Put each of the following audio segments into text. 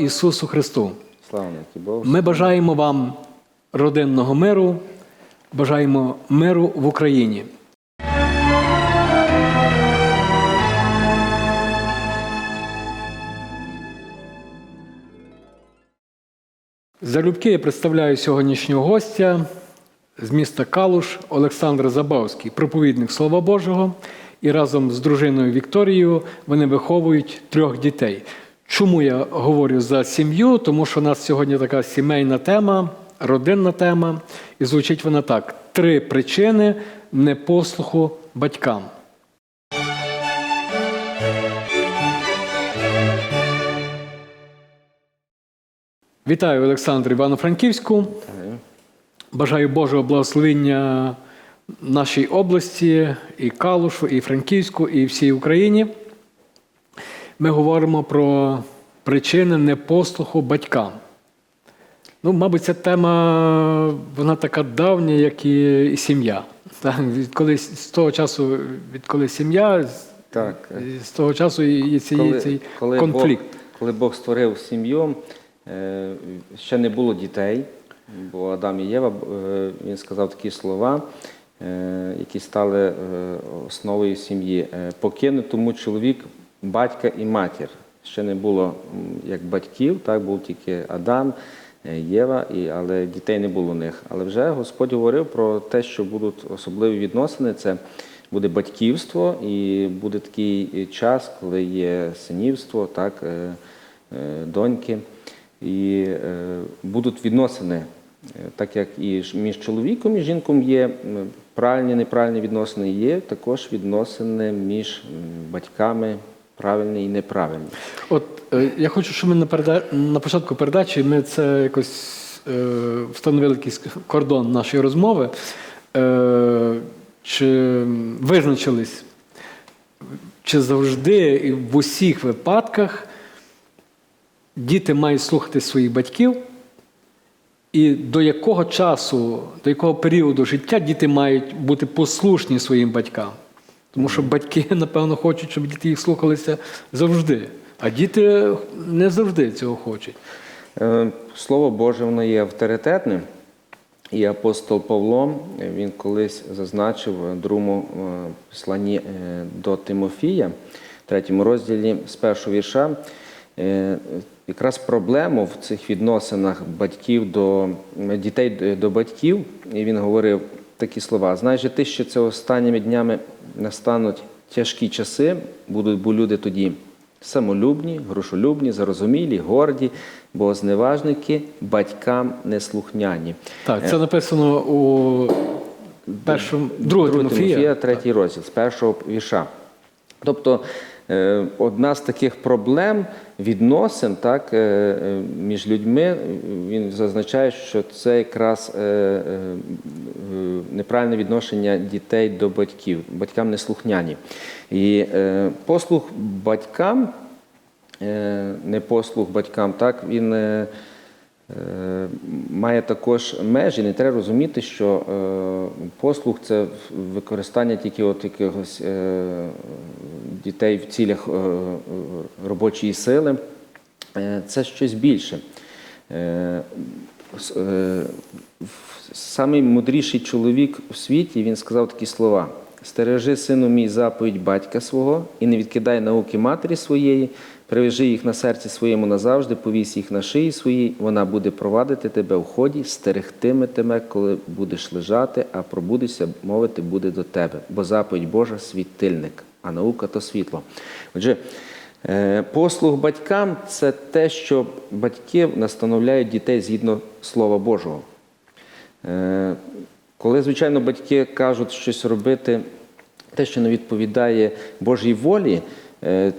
Ісусу Христу! Ми бажаємо вам родинного миру, бажаємо миру в Україні. Залюбки я представляю сьогоднішнього гостя з міста Калуш Олександр Забавський, проповідник Слова Божого. І разом з дружиною Вікторією вони виховують трьох дітей. Чому я говорю за сім'ю? Тому що у нас сьогодні така сімейна тема, родинна тема, і звучить вона так: три причини непослуху батькам. Вітаю Олександр Івано-Франківську. Бажаю Божого благословення нашій області, і Калушу, і Франківську, і всій Україні. Ми говоримо про причини непослуху батькам. Ну, мабуть, ця тема вона така давня, як і, сім'я. Відколи, з того часу, відколи сім'я, з- Так. з того часу і цей, Коли, цей коли, конфлікт. Бог, коли Бог створив сім'ю, е, ще не було дітей, бо Адам і Єва, е, він сказав такі слова, е, які стали основою сім'ї. Е, Покине тому чоловік, батька і матір. Ще не було як батьків, так був тільки Адам, е, Єва, і, але дітей не було у них. Але вже Господь говорив про те, що будуть особливі відносини. Це буде батьківство, і буде такий час, коли є синівство, так, е, е, доньки, і е, будуть відносини, е, так як і між чоловіком і жінком є правильні, неправильні відносини, є також відносини між батьками, правильні і неправильні. От е, я хочу, щоб ми на, переда... на початку передачі ми це якось е, встановили якийсь кордон нашої розмови. Е, чи визначились, чи завжди в усіх випадках діти мають слухати своїх батьків, і до якого часу, до якого періоду життя діти мають бути послушні своїм батькам? Тому що батьки, напевно, хочуть, щоб діти їх слухалися завжди. А діти не завжди цього хочуть. Е, Слово Боже, воно є авторитетним. І апостол Павло, він колись зазначив в другому е, посланні е, до Тимофія, третьому розділі з першого вірша, якраз проблему в цих відносинах батьків до дітей до батьків. І він говорив такі слова: знаєш ти, що це останніми днями настануть тяжкі часи, будуть бо люди тоді самолюбні, грошолюбні, зарозумілі, горді, богозневажники, батькам неслухняні. Так, це написано у першому другого Друге Тимофія. Третій розділ, з першого вірша. Тобто е, одна з таких проблем відносин так, е, е, між людьми, він зазначає, що це якраз е, е, е, неправильне відношення дітей до батьків, батькам неслухняні. І е, послух батькам, е, не послух батькам, так, він. Е, Має також межі. Не треба розуміти, що е, послуг це використання тільки от якихось е, дітей в цілях робочої сили. Це щось більше. Самий мудріший чоловік у світі він сказав такі слова: Стережи, сину мій, заповідь батька свого, і не відкидай науки матері своєї, привяжи їх на серці своєму назавжди, повісь їх на шиї своїй, вона буде провадити тебе в ході, стерегтиме тебе, коли будеш лежати, а пробудешся, мовити буде до тебе. Бо заповідь Божа світильник, а наука то світло. Отже, Е, Послуг батькам це те, що батьки настановляють дітей згідно Слова Божого. Е, Коли, звичайно, батьки кажуть щось робити, те, що не відповідає Божій волі,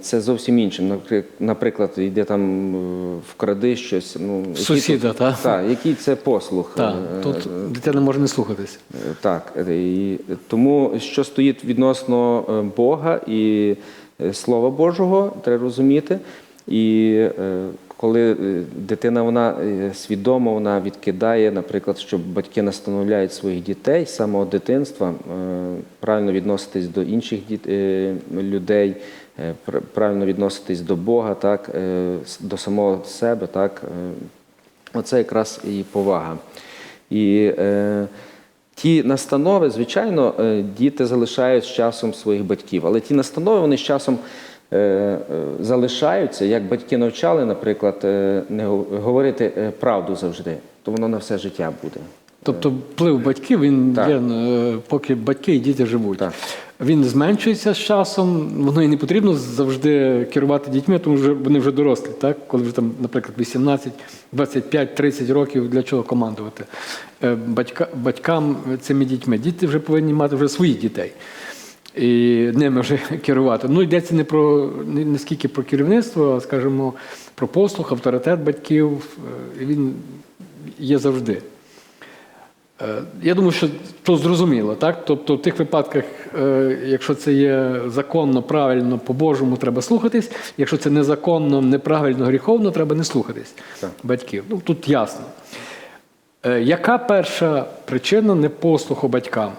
це зовсім іншим. Напри- Наприклад, йде там е, вкради щось. Ну, Сусіда, тут- та? Так, який це послуг? Так, Е, тут дитина може не слухатись. Е, Так, е, і тому що стоїть відносно е, Бога і е, Слова Божого, треба розуміти. І е, коли е, дитина вона е, свідомо вона відкидає, наприклад, що батьки настановляють своїх дітей з самого дитинства, е, правильно відноситись до інших е, людей, е, правильно відноситись до Бога, так, е, до самого себе. Так, е, оце якраз і повага. І е, ті настанови, звичайно, е, діти залишають з часом своїх батьків, але ті настанови вони з часом е, е, залишаються. Як батьки навчали, наприклад, е, не говорити е, правду завжди, то воно на все життя буде. Тобто вплив батьків він Так. є, е, поки батьки і діти живуть. Так. Він зменшується з часом, воно і не потрібно завжди керувати дітьми, тому що вони вже дорослі, так? коли вже там, наприклад, 18, 25, 30 років, для чого командувати. Е, Батька, батькам цими дітьми. Діти вже повинні мати вже своїх дітей. І ними вже керувати. Ну, йдеться не про не, скільки про керівництво, а скажімо, про послух, авторитет батьків. Е, Він є завжди. Е, Я думаю, що то зрозуміло, так? Тобто, в тих випадках, е, якщо це є законно, правильно, по-божому, треба слухатись. Якщо це незаконно, неправильно, гріховно, треба не слухатись Так. батьків. Ну, тут ясно. Е, Яка перша причина непослуху батькам?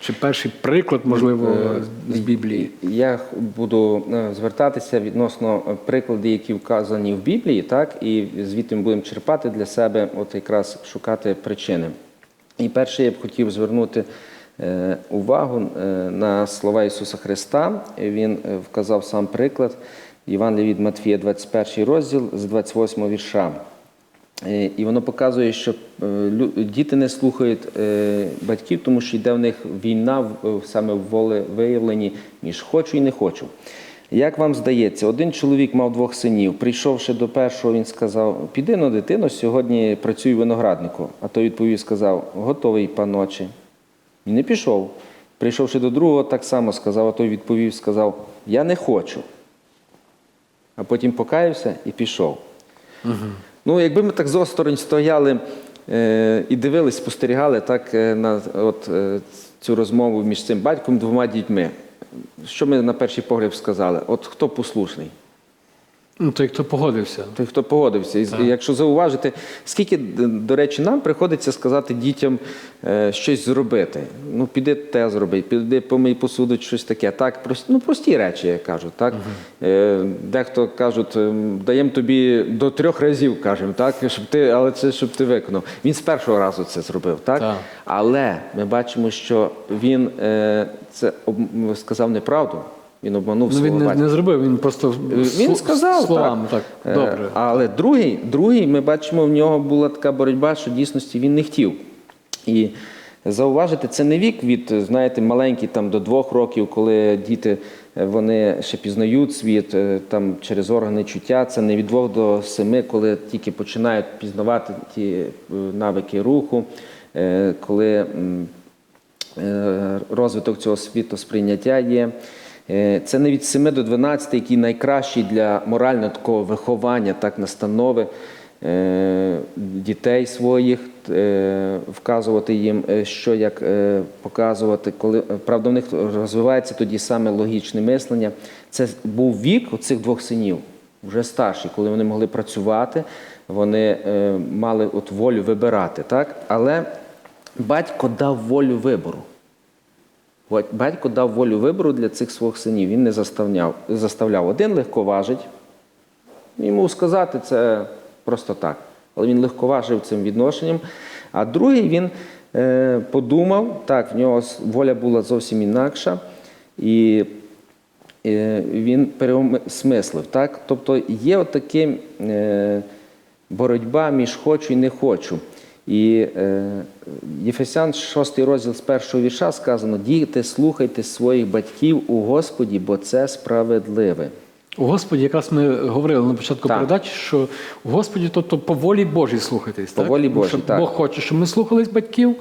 Чи перший приклад, можливо, з Біблії? Я буду звертатися відносно прикладів, які вказані в Біблії, так, і звідти ми будемо черпати для себе, от якраз шукати причини. І перше, я б хотів звернути е, увагу е, на слова Ісуса Христа. Він е, вказав сам приклад Євангелія від Матфія, 21 розділ з 28 вірша. І воно показує, що діти не слухають батьків, тому що йде в них війна саме в волевиявленні між хочу і не хочу. Як вам здається, один чоловік мав двох синів. Прийшовши до першого, він сказав: Піди на дитину, сьогодні працюй винограднику. А той відповів, сказав: Готовий, паноче. І не пішов. Прийшовши до другого, так само сказав, а той відповів, сказав: Я не хочу. А потім покаявся і пішов. Ну, якби ми так з осторонь стояли е, і дивились, спостерігали так е, на от, е, цю розмову між цим батьком і двома дітьми, що ми на перший погляд сказали? От хто послушний? Ну, той, хто погодився. Той, хто погодився. І, з- якщо зауважити, скільки, до речі, нам приходиться сказати дітям е, щось зробити. Ну, піди те зроби, піди помий посуду, щось таке. Так, прос- ну, прості речі, я кажу. Так? Е, дехто кажуть, ем, даємо тобі до трьох разів, кажемо, так? щоб ти, але це щоб ти виконав. Він з першого разу це зробив, так? Так. Але ми бачимо, що він е, це об- сказав неправду. Він обманув Ну, він не, не зробив, він просто Він сказав словами. так. Так, Е, добре. Але другий, другий, ми бачимо, в нього була така боротьба, що в дійсності він не хотів. І зауважити, це не вік від, знаєте, маленький там до двох років, коли діти е, вони ще пізнають світ е, там через органи чуття. Це не від двох до семи, коли тільки починають пізнавати ті е, навики руху, е, коли. е, розвиток цього світосприйняття є. Е, Це не від 7 до 12, який найкращий для морального такого виховання, так настанови е, дітей своїх, е, вказувати їм, що як показувати, коли правда в них розвивається тоді саме логічне мислення. Це був вік у цих двох синів, вже старші, коли вони могли працювати, вони мали от волю вибирати, так? Але батько дав волю вибору. Батько дав волю вибору для цих своїх синів. Він не заставляв. заставляв. Один легковажить. Йому сказати це просто так. Але він легковажив цим відношенням. А другий він е, подумав, так, в нього воля була зовсім інакша. І е, він переосмислив. Тобто є отаке е, боротьба між хочу і не хочу. І е, Єфесян 6 розділ з першого вірша сказано: діти, слухайте своїх батьків у Господі, бо це справедливе. У Господі, якраз ми говорили на початку Так. передачі, що у Господі, тобто по волі Божій слухатись. По так? волі Божій, що так. Бог хоче, щоб ми слухались батьків,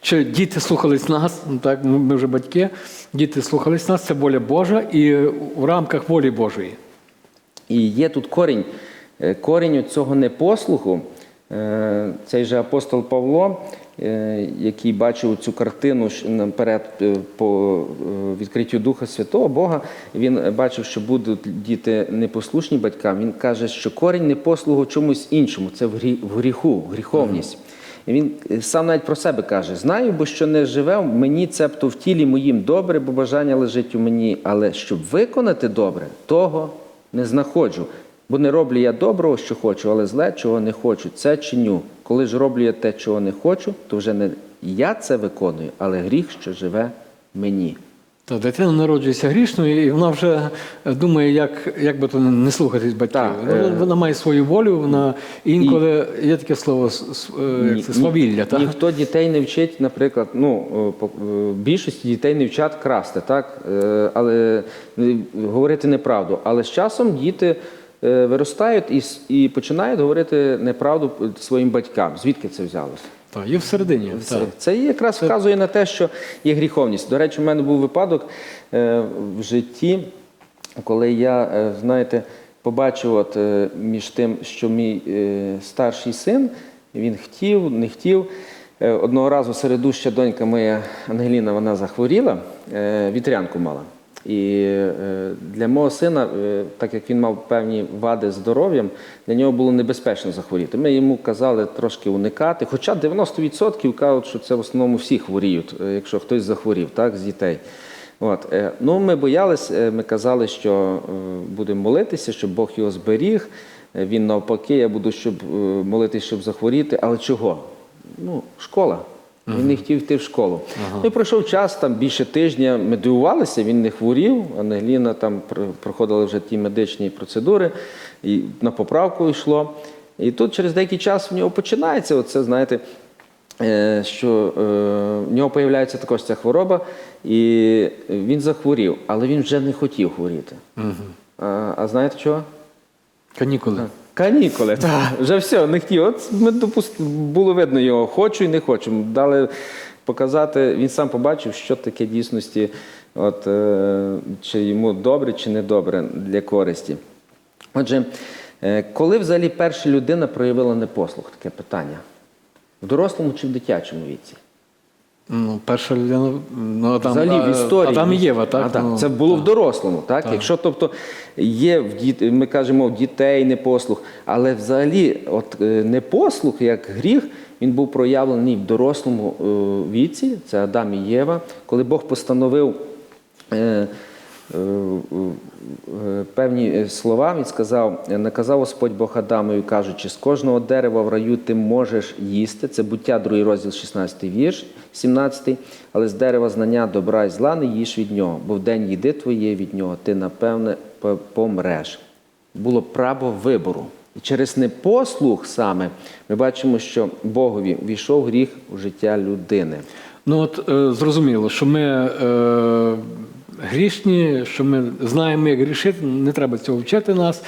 чи діти слухались нас, ну, так, ми вже батьки, діти слухались нас, це воля Божа, і в рамках волі Божої. І є тут корінь. Е, Корінь цього непослуху, цей же апостол Павло, е, який бачив цю картину наперед е, по е, відкриттю Духа Святого Бога, він бачив, що будуть діти непослушні батькам. Він каже, що корінь непослуху в чомусь іншому, це в грі- в гріху, в гріховність. І він е, сам навіть про себе каже: знаю, бо що не живе в мені, цебто в тілі моїм добре, бо бажання лежить у мені, але щоб виконати добре, того не знаходжу. Бо не роблю я доброго, що хочу, але зле, чого не хочу. Це чиню. Коли ж роблю я те, чого не хочу, то вже не я це виконую, але гріх, що живе мені. Та дитина народжується грішною, і вона вже думає, як, як би то не слухатись батьків. Так, вона, е, вона має свою волю, вона інколи є таке слово е, це, свавілля. Так? Ніхто дітей не вчить, наприклад, ну е, е, більшості дітей не вчать красти, так? Але говорити неправду. Але з часом діти виростають і, і починають говорити неправду своїм батькам. Звідки це взялося? Так, є всередині. Це, це якраз вказує на те, що є гріховність. До речі, у мене був випадок е, в житті, коли я, е, знаєте, побачив от, е, між тим, що мій е, старший син, він хотів, не хотів. Е, Одного разу середуща донька моя Ангеліна, вона захворіла, е, вітрянку мала. І е, для мого сина, е, так як він мав певні вади здоров'ям, для нього було небезпечно захворіти. Ми йому казали трошки уникати, хоча 90% кажуть, що це в основному всі хворіють, е, якщо хтось захворів, так, з дітей. От. Ну, ми боялись, ми казали, що будемо молитися, щоб Бог його зберіг. Він навпаки, я буду щоб, молитись, щоб захворіти. Але чого? Ну, школа. Він не хотів йти в школу. Ну, і пройшов час, там більше тижня. Ми дивувалися, він не хворів. Ангеліна там пр- проходила вже ті медичні процедури, і на поправку йшло. І тут через деякий час в нього починається оце, знаєте, е, що е, в нього з'являється також ця хвороба, і він захворів, але він вже не хотів хворіти. А, а знаєте чого? Канікули. Канікули, так. Вже все, не хотів. От ми допуст... було видно його, хочу і не хочу. Дали показати, він сам побачив, що таке дійсності, от, е, чи йому добре, чи не добре для користі. Отже, е, коли взагалі перша людина проявила непослух, таке питання? В дорослому чи в дитячому віці? Ну, перша людина, ну, Адам, Взагалі в е, історії. Адам і Єва, так? Адам. Ну, Це було в дорослому, так? Якщо тобто є в діт... ми кажемо в дітей непослух, але взагалі, от е, непослух як гріх, він був проявлений в дорослому е, віці, це Адам і Єва, коли Бог постановив. Е, е, Певні е, слова він сказав, наказав Господь Бог Адамові, кажучи, з кожного дерева в раю ти можеш їсти. Це буття, другий розділ, 16 вірш, 17, але з дерева знання добра і зла не їж від нього, бо в день їди твоє від нього, ти напевне помреш. Було право вибору. І через непослух саме ми бачимо, що Богові війшов гріх у життя людини. Ну от е, зрозуміло, що ми е, грішні, що ми знаємо, як грішити, не треба цього вчити нас.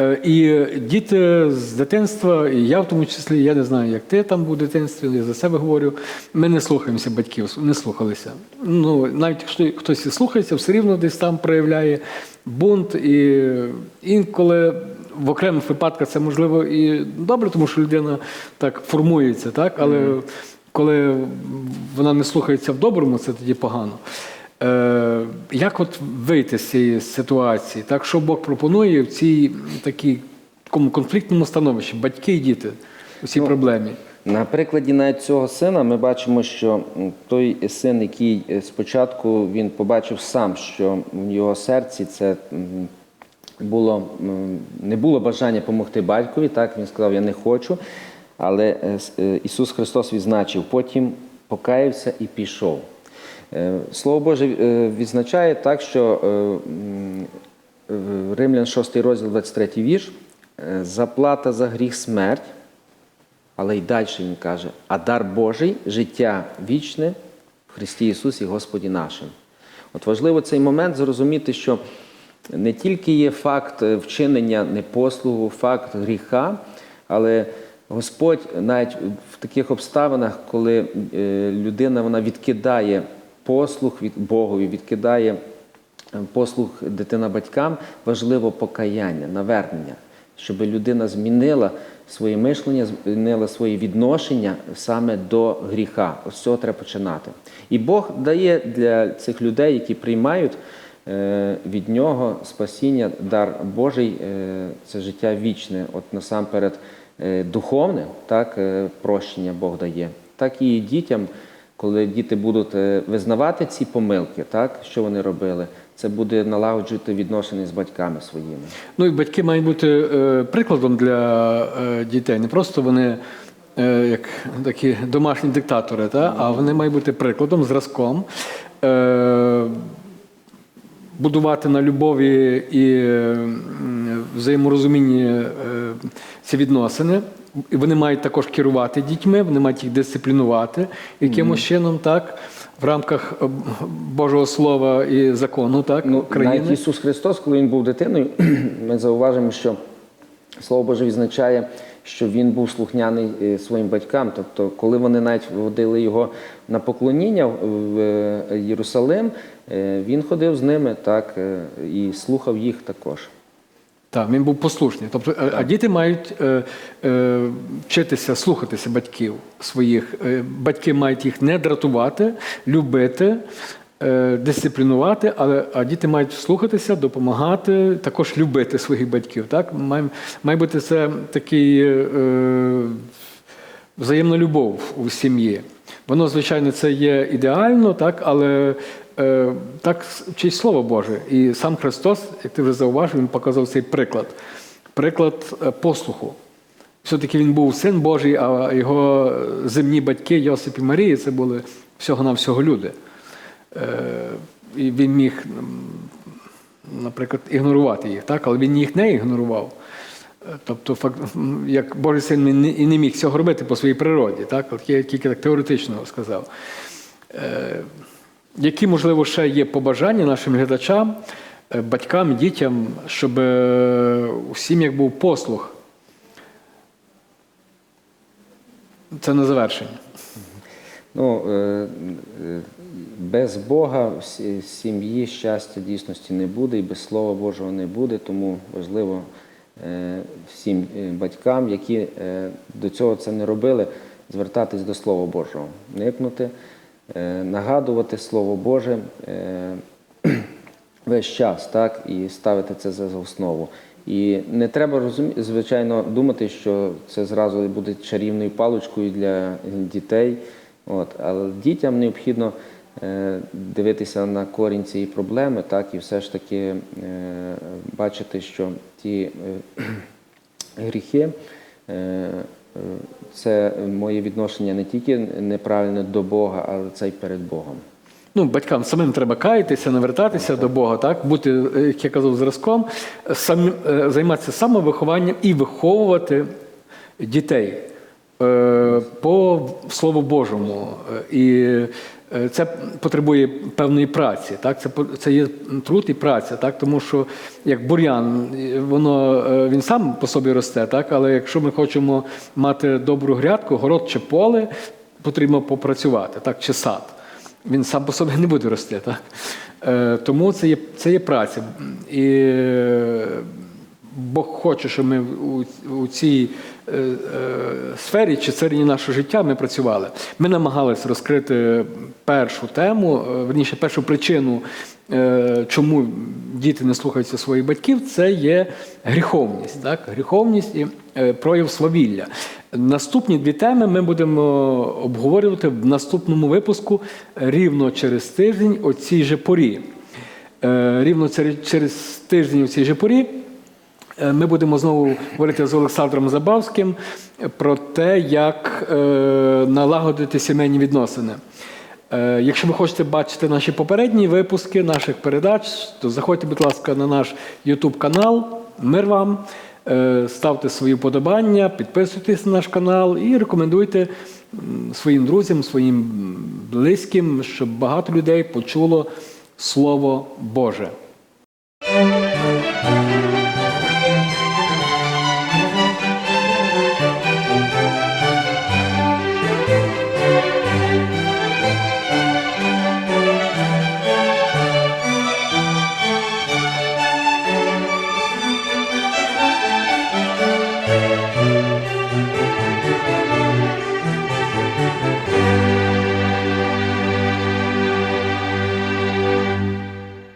Е, і діти з дитинства, і я в тому числі, я не знаю, як ти там був в дитинстві, я за себе говорю. Ми не слухаємося батьків, не слухалися. Ну, навіть якщо хтось і слухається, все рівно десь там проявляє бунт. І інколи в окремих випадках це можливо і добре, тому що людина так формується, так? але коли вона не слухається в доброму, це тоді погано. Е, як от вийти з цієї ситуації? Так, що Бог пропонує в цій такій такому конфліктному становищі, батьки і діти у цій проблемі? На прикладі навіть цього сина ми бачимо, що той син, який спочатку він побачив сам, що в його серці це було, не було бажання допомогти батькові, так він сказав, я не хочу. Але е, е, Ісус Христос відзначив, потім покаявся і пішов. Е, Слово Боже е, відзначає так, що е, Римлян 6 розділ, 23 вірш, заплата за гріх смерть, але й далі він каже: а дар Божий життя вічне в Христі Ісусі Господі нашим. От важливо цей момент зрозуміти, що не тільки є факт вчинення непослугу, факт гріха, але Господь навіть в таких обставинах, коли людина вона відкидає послух від Богові, відкидає е, послуг дитина батькам, важливо покаяння, навернення, щоб людина змінила своє мишлення, змінила своє відношення саме до гріха. Ось цього треба починати. І Бог дає для цих людей, які приймають е, від нього спасіння, дар Божий е, це життя вічне, от насамперед духовне, так, прощення Бог дає, так і дітям, коли діти будуть е, визнавати ці помилки, так, що вони робили, це буде налагоджувати відносини з батьками своїми. Ну і батьки мають бути е, прикладом для е, дітей. Не просто вони як такі домашні диктатори, та? а вони мають бути прикладом, зразком. Будувати на любові і взаєморозумінні ці відносини. Вони мають також керувати дітьми, вони мають їх дисциплінувати якимось чином, так, в рамках е, Божого Слова і закону, так, Ну, України. навіть Ісус Христос, коли він був дитиною, ми зауважимо, що Слово Боже відзначає, що він був слухняний е, своїм батькам. Тобто, коли вони навіть водили його на поклоніння в е, Єрусалим, він ходив з ними так, і слухав їх також. Так, він був послушний. Тобто, а- а діти мають е, е, вчитися слухатися батьків своїх. Е, батьки мають їх не дратувати, любити, е, дисциплінувати, але а діти мають слухатися, допомагати, також любити своїх батьків. Так? Має, має бути це такий е, взаємна любов у сім'ї. Воно, звичайно, це є ідеально, так, але е, так вчить Слово Боже. І сам Христос, як ти вже зауважив, він показав цей приклад. Приклад е, послуху. Все-таки він був син Божий, а його земні батьки Йосип і Марія це були всього-навсього люди. Е, і він міг, наприклад, ігнорувати їх, так? але він їх не ігнорував. Е, Тобто, як Божий син і не міг цього робити по своїй природі, так? От я тільки так теоретично сказав. Які, можливо, ще є побажання нашим глядачам, е, батькам, дітям, щоб е, у сім'ях був послух? Це на завершення. Ну, е, без Бога в сім'ї щастя дійсності не буде, і без Слова Божого не буде, тому важливо всім батькам, які до цього це не робили, звертатись до Слова Божого, никнути, нагадувати Слово Боже е, весь час, так, і ставити це за основу. І не треба розумі... звичайно думати, що це зразу буде чарівною паличкою для дітей. От. Але дітям необхідно е, дивитися на корінь цієї проблеми, так, і все ж таки е, бачити, що ті е, гріхи. Це моє відношення не тільки неправильне до Бога, але це й перед Богом. Ну, батькам самим треба каятися, навертатися до Бога, так? бути, як я казав, зразком, самі, е, займатися самовихованням і виховувати дітей по Слову Божому. Е, І е, це потребує певної праці. Так? Це, це є труд і праця, так? тому що як бур'ян, е, воно, е, він сам по собі росте, так? але якщо ми хочемо мати добру грядку, город чи поле, потрібно попрацювати, так? чи сад він сам по собі не буде рости. Так? Е, тому це є, це є праця. І е, Бог хоче, щоб ми у, у цій е, е, сфері чи сфері нашого життя ми працювали. Ми намагалися розкрити першу тему, е, верніше, першу причину, е, чому діти не слухаються своїх батьків, це є гріховність. Так? Гріховність і е, прояв свавілля. Наступні дві теми ми будемо обговорювати в наступному випуску рівно через тиждень о цій же порі. Е, Рівно через- тиждень у цій же порі е, ми будемо знову говорити з Олександром Забавським про те, як е, налагодити сімейні відносини. Е, Якщо ви хочете бачити наші попередні випуски наших передач, то заходьте, будь ласка, на наш YouTube канал. Мир вам. Е, Ставте свої вподобання, підписуйтесь на наш канал і рекомендуйте своїм друзям, своїм близьким, щоб багато людей почуло Слово Боже.